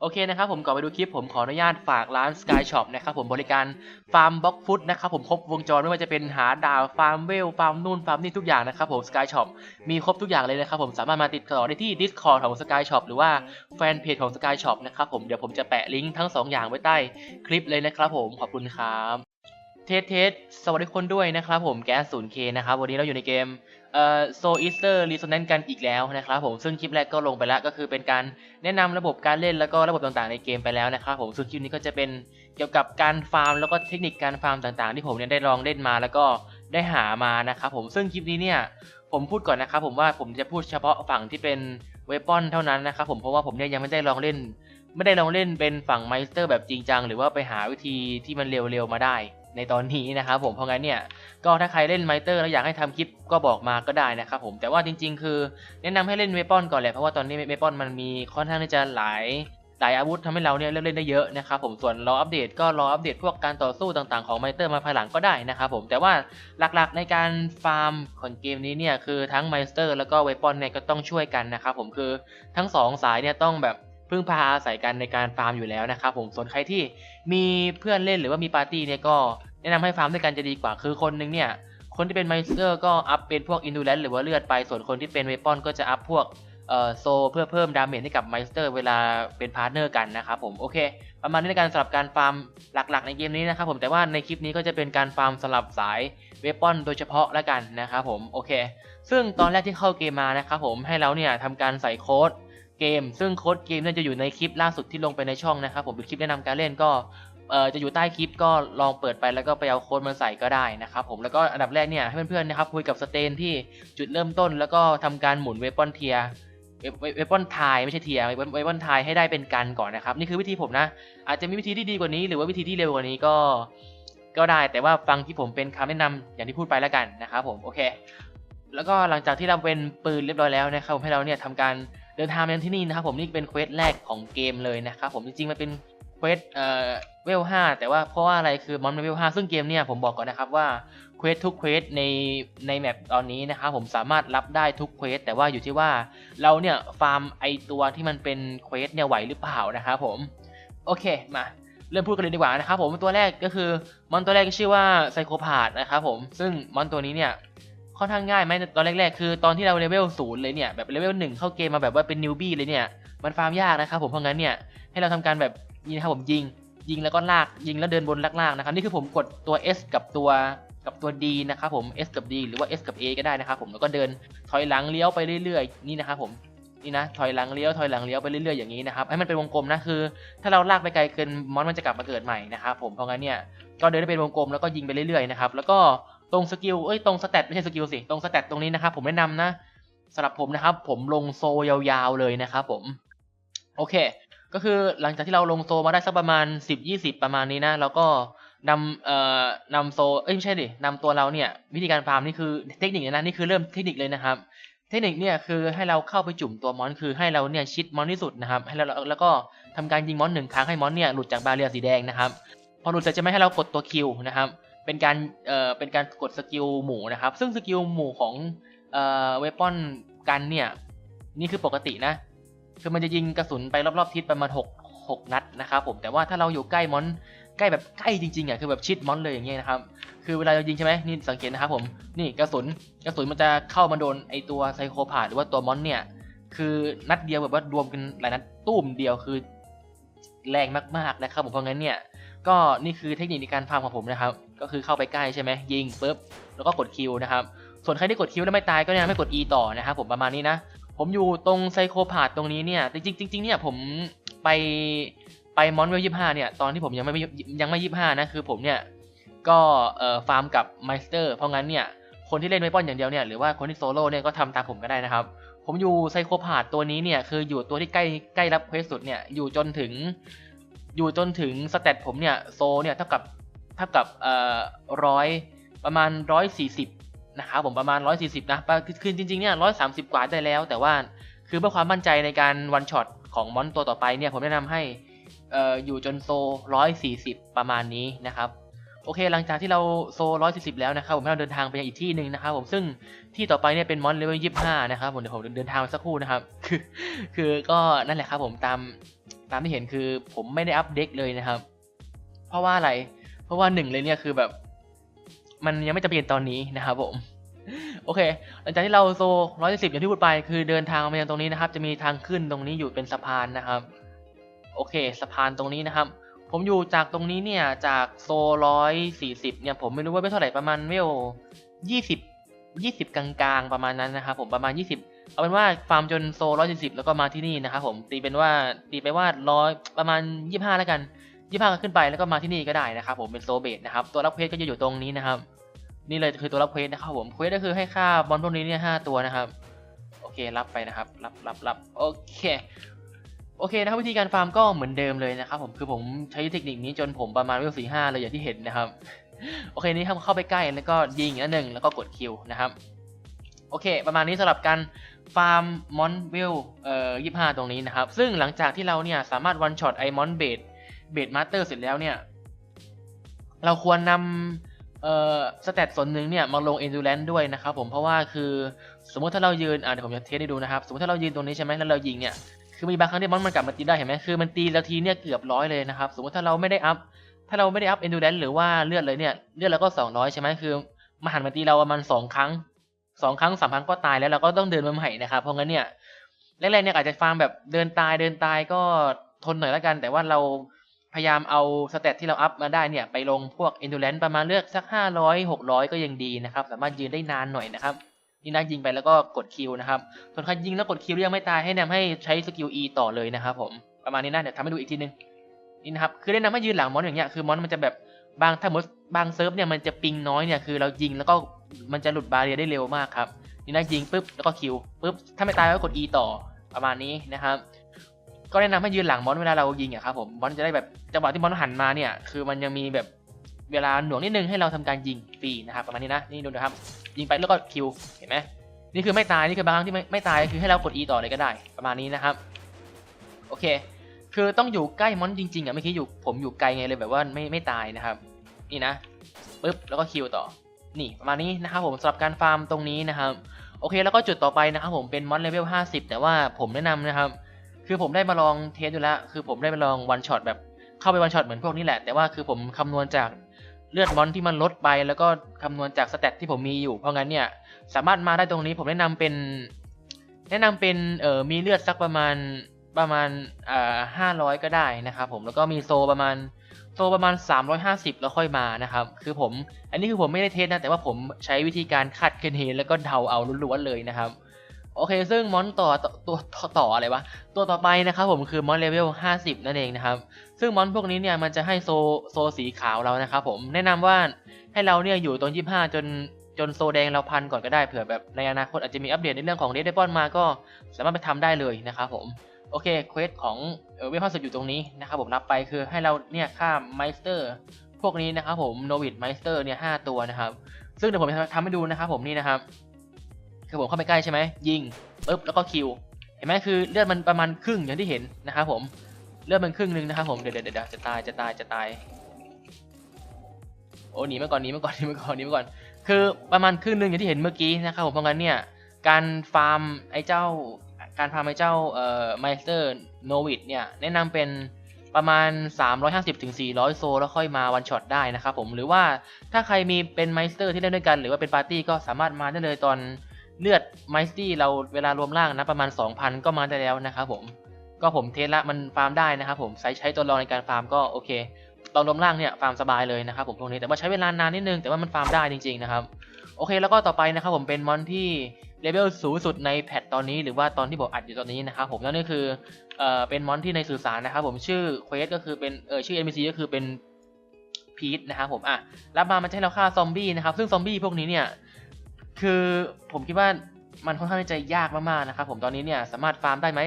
โอเคนะครับผมก่อนไปดูคลิปผมขออนุญาตฝากร้าน Sky Shop นะครับผมบริการฟาร์มบล็อกฟุตนะครับผมครบวงจรไม่ว่าจะเป็นหาดาวฟาร์มเวลฟาร์มนู่นฟาร์มนี่ทุกอย่างนะครับผม Sky Shop มีครบทุกอย่างเลยนะครับผมสามารถมาติดต่อได้ที่ Discord ของ Sky Shop หรือว่าแฟนเพจของ Sky Shop นะครับผมเดี๋ยวผมจะแปะลิงก์ทั้งสองอย่างไว้ใต้คลิปเลยนะครับผมขอบคุณครับ เทสเทสสวัสดีคนด้วยนะครับผมแก๊ส 0K นะครับวันนี้เราอยู่ในเกมเอ่อโซอิสเตอร์รีโซแนนกันอีกแล้วนะครับผมซึ่งคลิปแรกก็ลงไปแล้วก็คือเป็นการแนะนำระบบการเล่นแล้วก็ระบบต่างๆในเกมไปแล้วนะครับผมส่วนคลิปนี้ก็จะเป็นเกี่ยวกับการฟาร์มแล้วก็เทคนิคการฟาร์มต่างๆ ที่ผมเนี่ยได้ลองเล่นมาแล้วก็ได้หามานะครับผมซึ่งคลิปนี้เนี่ยผมพูดก่อนนะครับผมว่าผมจะพูดเฉพาะฝั่งที่เป็นเวปอนเท่านั้นนะครับผมเพราะว่าผมเนี่ยยังไม่ได้ลองเล่น ไม่ได้ลองเล่นเป็นฝั่งไมสเตอร์แบบจริงจังหรือว่าไปหาวิธีที่มันเร็วๆมาได้ ในตอนนี้นะครับผมเพราะงั้นเนี่ยก็ถ้าใครเล่นไมเตอร์แล้วอยากให้ทำคลิปก็บอกมาก็ได้นะครับผมแต่ว่าจริง ๆ คือ แนะนำให้เล่นเวปอนก่อนแหละเพราะว่าตอนนี้เวปอนมันมีค่อนข้างที่จะหลายหลายอาวุธทำให้เราเนี่ยเลือกเล่นได้เยอะนะครับผมส่วนรออัปเดตก็รออัปเดตพวกการต่อสู้ต่างๆของไมเตอร์มาภายหลังก็ได้นะครับผมแต่ว่าหลักๆในการฟาร์มของเกมนี้เนี่ยคือทั้งไมสเตอร์แล้วก็เวปอนเนี่ยก็ต้องช่วยกันนะครับผมคือทั้งสองสายเนี่ยต้องแบบพึ่งพาอาศัยกันในการฟาร์มอยู่แล้วนะครับผมส่วนใครที่มีเพื่อนเล่นหรือว่ามีปาร์ตี้เนี่ยก็ แนะนำให้ฟาร์มด้วยกันจะดีกว่าคือคนหนึงเนี่ยคนที่เป็นไมสเตอร์ก็อัพเป็นพวกอินดูแลนหรือว่าเลือดไปส่วนคนที่เป็นเวปอนก็จะอัพพวกเอ่อโซเพื่อเพิ่มดาเมจให้กับไมสเตอร์เวลาเป็นพาร์ทเนอร์กันนะครับผมโอเค ประมาณนี้ในการสำหรับการฟาร์มหลักๆ ในเกมนี้นะครับผมแต่ว่าในคลิปนี้ก็จะเป็นการฟาร์มสลับสายเวปอนโดยเฉพาะละกันนะครับผมโอเค ซึ่งตอนแรกที่เข้าเกมมานะครับผมให้เราเนี่ยทำการใส่โค้ดเกม ซึ่งโค้ดเกมเนี่ยจะอยู่ในคลิปล่าสุดที่ลงไปในช่องนะครับผมเป็นคลิปแนะนำการเล่นก็ เอ่อจะอยู่ใต้คลิปก็ลองเปิดไปแล้วก็ไปเอาโค้ดมาใส่ก็ได้นะครับผมแล้วก็อันดับแรกเนี่ยให้เพื่อนๆนะครับคุยกับสเตนที่จุดเริ่มต้น แล้วก็ทำการหมุนเวปอนเทียเวปอนทายไม่ใช่เทียเวปอนทายให้ได้เป็นกันก่อนนะครับ นี่คือวิธีผมนะ อาจจะมีวิธีที่ดีกว่านี้ หรือว่าวิธีที่เร็วกว่านี้ก็ ก็ได้แต่ว่าฟังที่ผมเป็นคำแนะนำอย่างที่พูดไปแล้วกันนะครับผมโอเค แล้วก็หลังจากที่เราเป็นปืนเรียบร้อยแล้วนะครับผมให้เราเนี่ยทำการเดินทางมาที่นี่นะครับผมนี่เป็นเควสแรกของเกมเลยนะครับผมจริงๆมันเป็น สเอ่อเวลห้าแต่ว่าเพราะว่าอะไรคือมอนเวลห้าซึ่งเกมเนี่ยผมบอกก่อนนะครับว่าเควสทุกเควสในในแมปตอนนี้นะครับผมสามารถรับได้ทุกเควสแต่ว่าอยู่ที่ว่าเราเนี่ยฟาร์มไอตัวที่มันเป็นเควสเนี่ยไหวหรือเปล่านะครับผมโอเคมาเริ่มพูดกันเลยดีกว่านะครับผมตัวแรกก็คือมอนตัวแรกก็ชื่อว่าไซโคพาธนะครับผมซึ่งมอนตัวนี้เนี่ยค่อนข้างง่ายไหมตอนแรกๆคือตอนที่เราเลเวลศูนย์เลยเนี่ยแบบเลเวลหนึ่งเข้าเกมมาแบบว่าเป็นนิวบี้เลยเนี่ยมันฟาร์มยากนะครับผมเพราะงั้นเนี่ยให้เราทำการแบบ นี่นะครับผมยิง ยิงแล้วก็ลาก ยิงแล้วเดินบนลากๆนะครับ นี่คือผมกดตัว S กับตัวกับตัว D นะครับผม S กับ D หรือว่า S กับ A ก็ได้นะครับผมแล้วก็เดินถอยหลังเลี้ยวไปเรื่อยๆ นี่นะครับผมนี่นะถอยหลังเลี้ยวถอยหลังเลี้ยวไปเรื่อยๆอย่างนี้นะครับให้มันเป็นวงกลมนะคือ ถ้าเราลากไปไกลเกินมอนมันจะกลับมาเกิดใหม่นะครับผมเพราะงั้นเนี่ยก็เดินได้เป็นวงกลมแล้วก็ยิงไปเรื่อยๆนะครับแล้วก็ตรงสกิลเอ้ยตรงสเตตไม่ใช่สกิลสิตรงสเตตตรงนี้นะครับผมแนะนำนะสำหรับผมนะครับ ผมลงโซยาวๆเลยนะครับผมโอเค ก็คือหลังจากที่เราลงโซมาได้สักประมาณ10 20ประมาณนี้นะแล้วก็นำเอ่อนำโซเอ้ยไม่ใช่ดินำตัวเราเนี่ยวิธีการฟาร์มนี่คือเทคนิคนะนี่คือเริ่มเทคนิคเลยนะครับ เทคนิคเนี่ยคือให้เราเข้าไปจุ่มตัวมอนคือให้เราเนี่ยชิดมอนที่สุดนะครับให้เราแล้วก็ทำการยิงมอนหนึ่งครั้งให้มอนเนี่ยหลุดจากบาเรียสีแดงนะครับพอหลุดเสร็จจะไม่ให้เรากดตัวคิวนะครับเป็นการเอ่อเป็นการกดสกิลหมู่นะครับซึ่งสกิลหมู่ของเอ่อเวปอนกันเนี่ยนี่คือปกตินะ คือมันจะยิงกระสุนไปรอบๆทิศประมาณ6 6นัดนะครับผมแต่ว่าถ้าเราอยู่ใกล้มอนใกล้แบบใกล้จริงๆอะคือแบบชิดมอนเลยอย่างเงี้ยนะครับคือเวลาเรายิงใช่ไหมนี่สังเกตนะครับผมนี่กระสุนกระสุนมันจะเข้ามาโดนไอตัวไซโคพาหรือว่าตัวมอนเนี่ยคือนัดเดียวแบบว่ารวมกันหลายนัดตุ้มเดียวคือแรงมากๆนะครับผมเพราะงั้นเนี่ยก็นี่คือเทคนิคในการฟาร์มของผมนะครับ ก็คือเข้าไปใกล้ใช่ไหมยิงปุ๊บแล้วก็กดคิวนะครับส่วนใครที่กดคิวแล้วไม่ตายก็เนี่ยไม่กด E ต่อนะครับผมประมาณนี้นะ ผมอยู่ตรงไซโคพาธตรงนี้เนี่ย จริงจริงๆเนี่ยผมไปไปมอนเวลยี่ห้าเนี่ยตอนที่ผมยังไม่ยังไม่ยี่ห้านะคือผมเนี่ยก็เอ่อฟาร์มกับไมสเตอร์เพราะงั้นเนี่ยคนที่เล่นไวปอนอย่างเดียวเนี่ยหรือว่าคนที่โซโล่เนี่ยก็ทำตามผมก็ได้นะครับ ผมอยู่ไซโคพาธตัวนี้เนี่ยคืออยู่ตัวที่ใกล้ใกล้รับเควสสุดเนี่ยอยู่จนถึง อยู่จนถึงสเตตผมเนี่ยโซเนี่ยเท่ากับเท่ากับเอ่อร้อยประมาณร้อยสี่สิบ นะครับผมประมาณ 140 นะคือคือจริงๆเนี่ย130 กว่าได้แล้ว แต่ว่าคือเพื่อความมั่นใจในการวันช็อตของมอนตัวต่อไปเนี่ยผมแนะนำให้อออยู่จนโซ 140 ประมาณนี้นะครับโอเค หลังจากที่เราโซ 140 แล้วนะครับผมให้เราเดินทางไปยังอีกที่หนึ่งนะครับผมซึ่งที่ต่อไปเนี่ยเป็นมอนเลเวล 25 นะครับผมเดี๋ยวผมเดินทางสักครู่นะครับ คือคือก็นั่นแหละครับผมตามตามที่เห็นคือผมไม่ได้อัปเดตเลยนะครับ เพราะว่าอะไร เพราะว่าหนึ่งเลยเนี่ยคือแบบ มันยังไม่จำเป็นตอนนี้นะครับผมโอเค หลังจากที่เราโซร้อยสิบอย่างที่พูดไป คือเดินทางมายังตรงนี้นะครับ จะมีทางขึ้นตรงนี้อยู่เป็นสะพานนะครับ โอเค สะพานตรงนี้นะครับ ผมอยู่จากตรงนี้เนี่ย จากโซร้อยสี่สิบเนี่ย ผมไม่รู้ว่าเป็นเท่าไหร่ประมาณเวลยี่สิบยี่สิบกลางๆประมาณนั้นนะครับผมประมาณยี่สิบเอาเป็นว่าฟาร์มจนโซร้อยสิบแล้วก็มาที่นี่นะครับผมตีเป็นว่าตีไปว่าร้อยประมาณยี่ห้าแล้วกัน ยี่ห้าขึ้นไปแล้วก็มาที่นี่ก็ได้นะครับผมเป็นโซเบตนะครับตัวรับเควสก็จะอยู่ตรงนี้นะครับ นี่เลยคือตัวรับเควสนะครับผมเควสก็คือให้ค่าบอลพวกนี้เนี่ยห้าตัวนะครับโอเครับไปนะครับ รับรับรับโอเคโอเคนะครับวิธีการฟาร์มก็เหมือนเดิมเลยนะครับผมคือผมใช้เทคนิคนี้จนผมประมาณเวลสี่ห้าเลยอย่างที่เห็นนะครับ โอเคนี่ทำเข้าไปใกล้แล้วก็ยิงอันหนึ่งแล้วก็กดคิวนะครับโอเค ประมาณนี้สำหรับการฟาร์มมอนเวลเอ่อยี่ห้าตรงนี้นะครับ ซึ่งหลังจากที่เราเนี่ยสามารถวันช็อตไอมอนเบด เบดมาสเตอร์เสร็จแล้วเนี่ย เราควรนำเอ่อสเตตส่วนหนึ่งเนี่ยมาลง endurance ด้วยนะครับผมเพราะว่าคือสมมติถ้าเรายืนอ่าเดี๋ยวผมจะเทสให้ดูนะครับ สมมติถ้าเรายืนตรงนี้ใช่ไหมแล้วเรายิงเนี่ยคือมีบางครั้งที่มอนมันกลับมาตีได้เห็นไหมคือมันตีแล้วทีเนี่ยเกือบร้อยเลยนะครับ สมมติถ้าเราไม่ได้อัพถ้าเราไม่ได้อัพ endurance หรือว่าเลือดเลยเนี่ยเลือดเราก็ 200 ใช่ไหมคือมาหันมาตีเราประมาณสองครั้งสองครั้งสามครั้งก็ตายแล้วเราก็ต้องเดินมาใหม่นะครับเพราะงั้นเนี่ยแรกๆเนี่ยอาจจะฟาร์มแบบเดินตายเดินตายก็ทนหน่อยแล้วกัน แต่ว่าเรา พยายามเอาสเตตที่เราอัพมาได้เนี่ยไปลงพวก endurance ประมาณเลือกสัก 500 600 ก็ยังดีนะครับ สามารถยืนได้นานหน่อยนะครับนี่นะยิงไปแล้วก็กดคิวนะครับ ส่วนใครยิงแล้วกดคิวยังไม่ตายให้แนะนำให้ใช้สกิล E ต่อเลยนะครับผม ประมาณนี้นะเดี๋ยวทำให้ดูอีกทีนึงนี่นะครับ คือแนะนำให้ยืนหลังมอนอย่างเงี้ย คือมอนมันจะแบบบางถ้ามมติบางเซิร์ฟเนี่ยมันจะปิงน้อยเนี่ย คือเรายิงแล้วก็มันจะหลุดบาเรียได้เร็วมากครับ นี่นะยิงปุ๊บแล้วก็คิวปุ๊บ ถ้าไม่ตายก็กด E ต่อประมาณนี้นะครับ ก็แนะนำให้ยืนหลังมอนเวลาเรายิงอะครับผมมอนจะได้แบบจังหวะที่มอนหันมาเนี่ย คือมันยังมีแบบเวลาหน่วงนิดนึงให้เราทำการยิงฟรีนะครับประมาณนี้นะนี่ดูนะครับ ยิงไปแล้วก็คิวเห็นไหมนี่คือไม่ตายนี่คือบางครั้งที่ไม่ไม่ตายคือให้เรากด E ต่อเลยก็ได้ ประมาณนี้นะครับ โอเค คือต้องอยู่ใกล้มอนจริงๆอะเมื่อกี้อยู่ผมอยู่ไกลไงเลยแบบว่าไม่ไม่ตายนะครับ นี่นะปึ๊บแล้วก็คิวต่อ นี่ประมาณนี้นะครับผมสำหรับการฟาร์มตรงนี้นะครับ โอเคแล้วก็จุดต่อไปนะครับผมเป็นมอนเลเวล50 แต่ว่าผมแนะนำนะครับ คือผมได้มาลองเทสดูแล้ว คือผมได้มาลองวันช็อตแบบเข้าไปวันช็อตเหมือนพวกนี้แหละ แต่ว่าคือผมคำนวณจากเลือดมอนที่มันลดไป แล้วก็คำนวณจากสเตตที่ผมมีอยู่ เพราะงั้นเนี่ยสามารถมาได้ตรงนี้ผมแนะนำเป็น แนะนำเป็นเอ่อมีเลือดสักประมาณประมาณอ่าห้าร้อยก็ได้นะครับผมแล้วก็มีโซประมาณโซประมาณ 350 แล้วค่อยมานะครับ คือผม อันนี้คือผมไม่ได้เทสนะ แต่ว่าผมใช้วิธีการคัดเคนเฮแล้วก็เดาเอาล้วนๆเลยนะครับ โอเค ซึ่งมอนต่อตัวต่อต่ออะไรวะ ตัวต่อไปนะครับผมคือมอนเลเวล 50 นั่นเองนะครับ ซึ่งมอนพวกนี้เนี่ยมันจะให้โซโซสีขาวเรานะครับผม แนะนำว่าให้เราเนี่ยอยู่ตรง 25 จนจนโซแดงเราพันก่อนก็ได้เผื่อแบบในอนาคตอาจจะมีอัปเดตในเรื่องของเดดบอนมาก็สามารถไปทำได้เลยนะครับผม โอเค เควสของเวลห้าสิบอยู่ตรงนี้นะครับผมรับไปคือให้เราเนี่ยฆ่าไมสเตอร์พวกนี้นะครับผมโนวิดไมสเตอร์เนี่ยห้าตัวนะครับ ซึ่งเดี๋ยวผมจะทำให้ดูนะครับผมนี่นะครับ คือผมเข้าไปใกล้ใช่ไหมยิงปุ๊บแล้วก็คิว เห็นไหมคือเลือดมันประมาณครึ่งอย่างที่เห็นนะครับผมเลือดมันครึ่งหนึงนะครับผมเดี๋ยวเดี๋ยวเดี๋ยวจะตายจะตายจะตายโอ้หนีมาก่อนหนีมาก่อนหนีมาก่อนหนีมาก่อน คือประมาณครึ่งหนึ่งอย่างที่เห็นเมื่อกี้นะครับผมเพราะงั้นเนี่ยการฟาร์มไอ้เจ้าการฟาร์มไอ้เจ้าเอ่อไมสเตอร์โนวิดเนี่ยแนะนำเป็นประมาณ 350ถึง400 โซแล้วค่อยมาวันช็อตได้นะครับผมหรือว่าถ้าใครมีเป็นไมสเตอร์ที่เล่นด้วยกัน หรือว่าเป็นปาร์ตี้ก็สามารถมาได้เลยตอน เลือดไมสตี้เราเวลารวมร่างนะประมาณ 2,000 ก็มาได้แล้วนะครับผม ก็ผมเทสละมันฟาร์มได้นะครับผมใช้ใช้ตัวรองในการฟาร์มก็โอเคตอนรวมร่างเนี่ยฟาร์มสบายเลยนะครับผมพวกนี้แต่ว่าใช้เวลานานนิดนึงแต่ว่ามันฟาร์มได้จริงๆนะครับโอเคแล้วก็ต่อไปนะครับผมเป็นมอนที่เลเวลสูงสุดในแพทตอนนี้หรือว่าตอนที่ผมอัดอยู่ตอนนี้นะครับผมนั่นก็คือเอ่อเป็นมอนที่ในสื่อสารนะครับผมชื่อเควสก็คือเป็นเอ่อชื่อ NPC ก็คือเป็นพีทนะครับผมอะรับมามันจะให้เราฆ่าซอมบี้นะครับซึ่งซอมบี้พวกนี้เนี่ย คือผมคิดว่ามันค่อนข้างที่จะยากมากๆนะครับผมตอนนี้เนี่ยสามารถฟาร์มได้ไหม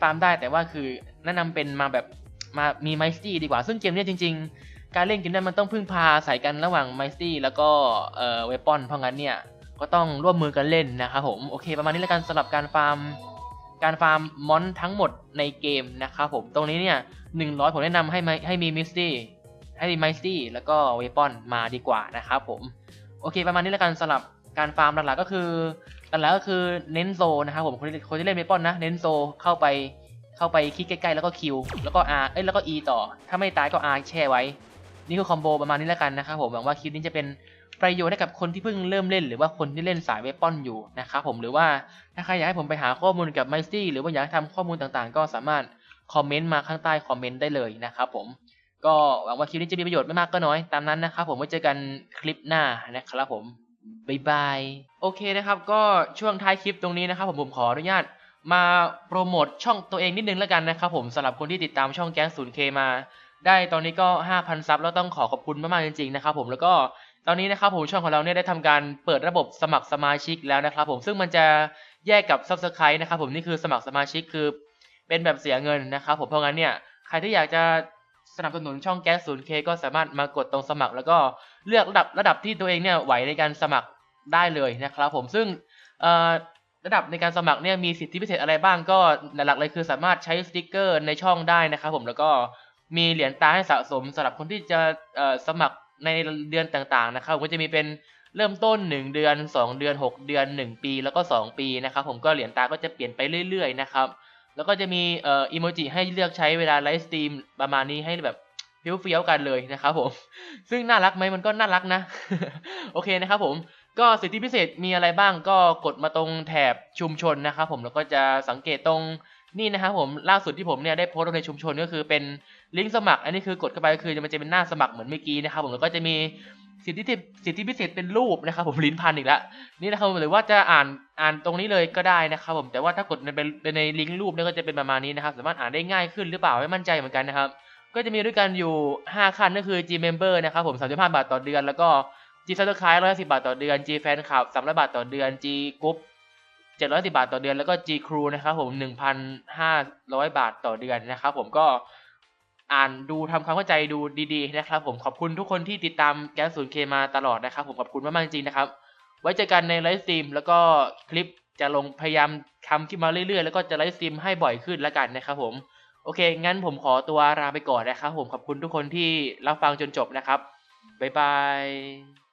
ฟาร์มได้แต่ว่าคือแนะนำเป็นมาแบบมามีไมสตี้ดีกว่า ซึ่งเกมเนี้ยจริง ๆ การเล่นเกมนี้มันต้องพึ่งพาใส่กันระหว่างไมสตี้แล้วก็เอ่อเวปอนเพราะงั้นเนี่ยก็ต้องร่วมมือกันเล่นนะครับผมโอเคประมาณนี้แล้วกันสำหรับการฟาร์มการฟาร์มมอนทั้งหมดในเกมนะครับผมตรงนี้เนี่ยหนึ่งร้อยผมแนะนำให้ให้มีมิสตี้ให้มีไมสตี้แล้วก็เวปอนมาดีกว่านะครับผมโอเคประมาณนี้แล้วกันสำหรับ การฟาร์มหลักๆก็คือหลักๆก็คือเน้นโซนะครับผมคนที่คนที่เล่นเวปอนนะ เน้นโซเข้าไปเข้าไปคลิกใกล้ๆแล้วก็ Q แล้วก็ R เอ้ยแล้วก็ E ต่อ ถ้าไม่ตายก็ R แช่ไว้ นี่คือคอมโบประมาณนี้แล้วกันนะครับผมหวังว่าคลิปนี้จะเป็นประโยชน์ให้กับคนที่เพิ่งเริ่มเล่น หรือว่าคนที่เล่นสายเวปอนอยู่นะครับผมหรือว่าถ้าใครอยากให้ผมไปหาข้อมูลกับไมซี่หรือว่าอยากทำข้อมูลต่างๆ ก็สามารถคอมเมนต์มาข้างใต้คอมเมนต์ได้เลยนะครับผมก็หวังว่าคลิปนี้จะมีประโยชน์ไม่มากก็น้อยตามนั้นนะครับผมไว้เจอกันคลิปหน้านะครับผม บายบายโอเคนะครับก็ช่วงท้ายคลิปตรงนี้นะครับผมผมขออนุญาตมาโปรโมทช่องตัวเองนิดนึงแล้วกันนะครับผมสำหรับคนที่ติดตามช่องแก๊ง 0K มา ได้ตอนนี้ก็ 5,000 ซับแล้วต้องขอขอบคุณมากๆจริงๆนะครับผมแล้วก็ตอนนี้นะครับผมช่องของเราเนี่ยได้ทำการเปิดระบบสมัครสมาชิกแล้วนะครับผมซึ่งมันจะแยกกับ Subscribe นะครับผมนี่คือสมัครสมาชิกคือเป็นแบบเสียเงินนะครับผมเพราะงั้นเนี่ยใครที่อยากจะ สนับสนุนช่องแก๊ส 0K ก็สามารถมากดตรงสมัคร แล้วก็เลือกระดับระดับที่ตัวเองเนี่ยไหวในการสมัครได้เลยนะครับผมซึ่งระดับในการสมัครเนี่ยมีสิทธิพิเศษอะไรบ้างก็หลักๆเลยคือสามารถใช้สติกเกอร์ในช่องได้นะครับผมแล้วก็มีเหรียญตาให้สะสมสำหรับคนที่จะสมัครในเดือนต่างๆนะครับผมก็จะมีเป็นเริ่มต้น 1 เดือน 2 เดือน 6 เดือน 1 ปีแล้วก็ 2 ปีนะครับผมก็เหรียญตาก็จะเปลี่ยนไปเรื่อยๆนะครับ แล้วก็จะมีเอ่ออีโมจิให้เลือกใช้เวลาไลฟ์สตรีมประมาณนี้ให้แบบเฟี้ยวๆกันเลยนะครับผม ซึ่งน่ารักไหมมันก็น่ารักนะ โอเคนะครับผม ก็สิทธิพิเศษมีอะไรบ้างก็กดมาตรงแถบชุมชนนะครับผมแล้วก็จะสังเกตตรงนี่นะครับผมล่าสุดที่ผมเนี่ยได้โพสต์ลงในชุมชนก็คือเป็นลิงก์สมัคร อันนี้คือกดเข้าไปก็คือมันจะเป็นหน้าสมัครเหมือนเมื่อกี้นะครับผมแล้วก็จะมี สิทธิสิทธิพิเศษเป็นรูปนะครับ ผมลิ้นพันอีกแล้วนี่นะครับหรือว่าจะอ่านอ่านตรงนี้เลยก็ได้นะครับ ผมแต่ว่าถ้ากดในเป็นในลิงก์รูปเนี่ยก็จะเป็นประมาณนี้นะครับ สามารถอ่านได้ง่ายขึ้นหรือเปล่าไม่มั่นใจเหมือนกันนะครับ ก็จะมีด้วยกันอยู่ 5 ขั้นก็คือ G Member นะครับผม35บาทต่อเดือน แล้วก็ G Subscribe 110บาทต่อเดือน G Fan Club 300บาทต่อเดือน G Group 710บาทต่อเดือนแล้วก็ G Crew นะครับผม1,500 บาทต่อเดือนนะครับผมก็ อ่านดูทำความเข้าใจดูดีๆนะครับ ผมขอบคุณทุกคนที่ติดตามแก๊ส 0K มาตลอดนะครับ ผมขอบคุณมากๆจริงๆนะครับ ไว้เจอกันในไลฟ์สตรีมแล้วก็คลิปจะลงพยายามทำคลิปมาเรื่อยๆ แล้วก็จะไลฟ์สตรีมให้บ่อยขึ้นละกันนะครับผมโอเค งั้นผมขอตัวลาไปก่อนนะครับผมขอบคุณทุกคนที่รับฟังจนจบนะครับบ๊ายบาย